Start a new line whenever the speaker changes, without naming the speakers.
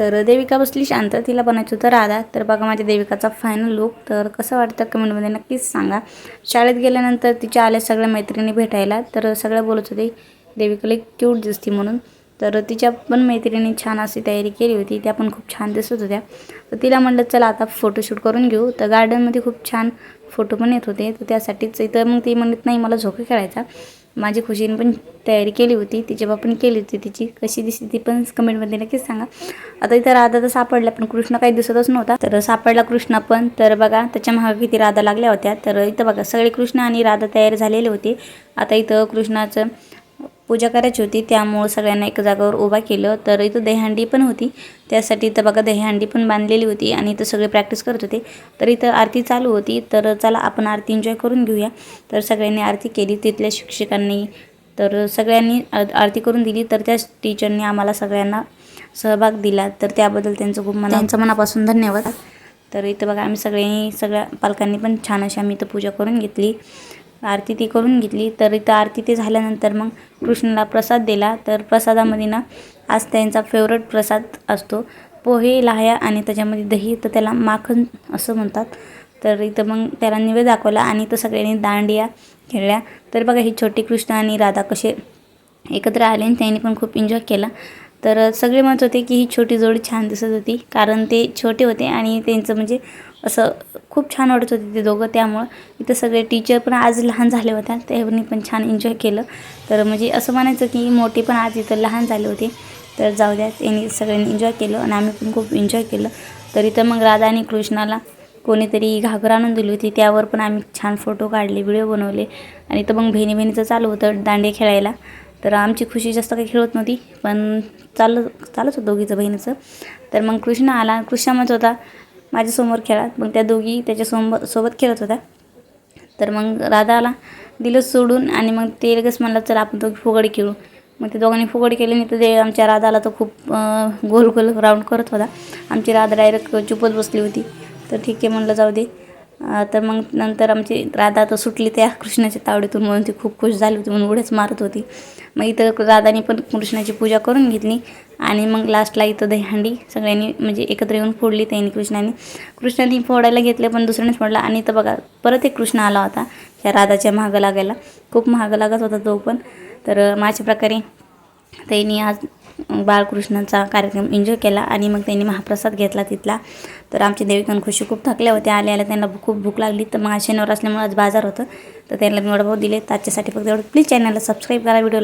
तर देविका बसली शांत तिला बनायचं होतं राधा. तर बघा माझ्या देविकाचा फायनल लुक तर कसं वाटतं कमेंटमध्ये नक्कीच सांगा. शाळेत गेल्यानंतर तिच्या आल्या सगळ्या मैत्रिणी भेटायला. तर सगळ्या बोलत होते देविकाला क्यूट दिसती म्हणून. तर तिच्या पण मैत्रिणी छान अशी तयारी केली होती. त्या पण खूप छान दिसत होत्या. तर तिला म्हणलं चला आता फोटोशूट करून घेऊ. तर गार्डनमध्ये खूप छान फोटो पण येत होते. तर त्यासाठीच इथं मग ती म्हणत नाही मला झोका खेळायचा. माझी खुशीने पण तयारी केली होती. तिच्या पण केली होती तिची. कशी दिसते ती पण कमेंटमध्ये नक्कीच सांगा. आता इथं राधा तर सापडला पण कृष्ण काही दिसतच नव्हता. तर सापडला कृष्ण पण. तर बघा त्याच्या मागं किती राधा लागल्या होत्या. तर इथं बघा सगळे कृष्ण आणि राधा तयार झालेले होते. आता इथं कृष्णाचं पूजा करायची होती त्यामुळं सगळ्यांना एका जागावर उभा केलं. तर इथं दहीहंडी पण होती. त्यासाठी इथं बघा दहीहंडी पण बांधलेली होती आणि इथं सगळे प्रॅक्टिस करत होते. तर इथं आरती चालू होती. तर चला आपण आरती एन्जॉय करून घेऊया. तर सगळ्यांनी आरती केली. तिथल्या शिक्षकांनी तर सगळ्यांनी आरती करून दिली. तर त्या टीचरनी आम्हाला सगळ्यांना सहभाग दिला. तर त्याबद्दल त्यांचं खूप मना त्यांचं मनापासून धन्यवाद. तर इथं बघा आम्ही सगळ्यांनी सगळ्या पालकांनी पण छान अशी आम्ही इथं पूजा करून घेतली. आरती ती करून घेतली. तर इथं आरती ते झाल्यानंतर मग कृष्णाला प्रसाद दिला. तर प्रसादामध्ये ना आज त्यांचा फेवरेट प्रसाद असतो. पोहे लाह्या आणि त्याच्यामध्ये दही. तर त्याला माखन असं म्हणतात. तर इथं मग त्याला निवेद दाखवला आणि तर सगळ्यांनी दांडिया खेळल्या. तर बघा ही छोटी कृष्ण आणि राधा कसे एकत्र आले आणि त्यांनी पण खूप एन्जॉय केला. तर सगळे म्हणत होते की ही छोटी जोडी छान दिसत होती. कारण ते छोटे होते आणि त्यांचं म्हणजे असं खूप छान वाटत होते ते दोघं. त्यामुळं इथं सगळे टीचर पण आज लहान झाले होत्या त्यांनी पण छान एन्जॉय केलं. तर म्हणजे असं म्हणायचं की मोठे पण आज इथं लहान झाले होते. तर जाऊ द्या त्यांनी सगळ्यांनी एन्जॉय केलं आणि आम्ही पण खूप एन्जॉय केलं. तर इथं मग राधा आणि कृष्णाला कोणीतरी घागर आणून दिली होती. त्यावर पण आम्ही छान फोटो काढले व्हिडिओ बनवले. आणि इथं मग बहिणी बहिणीचं चालू होतं दांडे खेळायला. तर आमची खुशी जास्त काही खेळत नव्हती पण चाललं चालत होतं दोघीचं बहिणीचं. तर मग कृष्ण आला. कृष्ण म्हणत होता माझ्यासमोर खेळा. मग त्या दोघी त्याच्यासोबत सोबत खेळत होत्या. तर मग राधाला दिलं सोडून आणि मग ते लगेच म्हणलं चला आपण दोघी फुगडी खेळू. मग ते दोघांनी फुगडी केली नाही तर ते आमच्या राधाला तर खूप गोल गोल राऊंड करत होता. आमची राधा डायरेक्ट चुपत बसली होती. तर ठीक आहे म्हणलं जाऊ दे. तर मग नंतर आमची राधा तर सुटली त्या कृष्णाच्या तावडीतून म्हणून ती खूप खुश झाली होती म्हणून उड्याच मारत होती. मग इथं राधाने पण कृष्णाची पूजा करून घेतली. आणि मग लास्टला इथं दहीहंडी सगळ्यांनी म्हणजे एकत्र येऊन फोडली त्यांनी कृष्णाने. कृष्णाने फोडायला घेतले पण दुसऱ्यांनीच फोडला. आणि इथं बघा परत एक कृष्ण आला होता त्या राधाच्या महागं लागायला. खूप महागं लागत होता तो पण. तर माझ्या प्रकारे त्यांनी आज बाळकृष्णाचा कार्यक्रम एन्जॉय केला आणि मग त्यांनी महाप्रसाद घेतला तिथला. तर आमची देविकान खुशी खूप थकल्या होत्या आल्या आल्या त्यांना खूप भूक लागली. तर मग आज शनिवार असल्यामुळे आज बाजार होतं. तर त्यांना मी वडापाव दिले. त्याच्यासाठी फक्त एवढं. प्लीज चॅनलला सबस्क्राईब करा व्हिडिओला